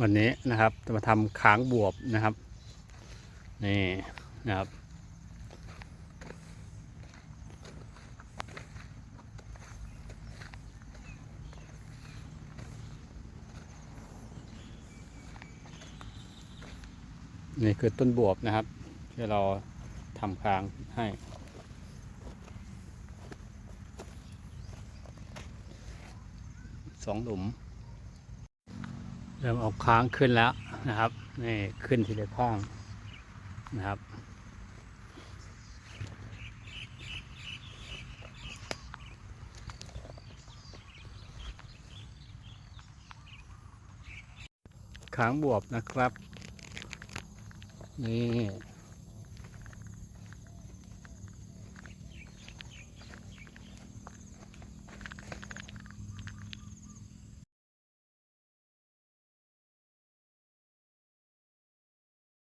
วันนี้นะครับจะมาทำค้างบวบนะครับนี่นะครับ นี่คือต้นบวบนะครับ ที่เราทำค้างให้สองหลุม เริ่มเอาค้างขึ้นแล้วนะครับนี่ขึ้นทีละข้างนะครับค้างบวบนะครับ นี่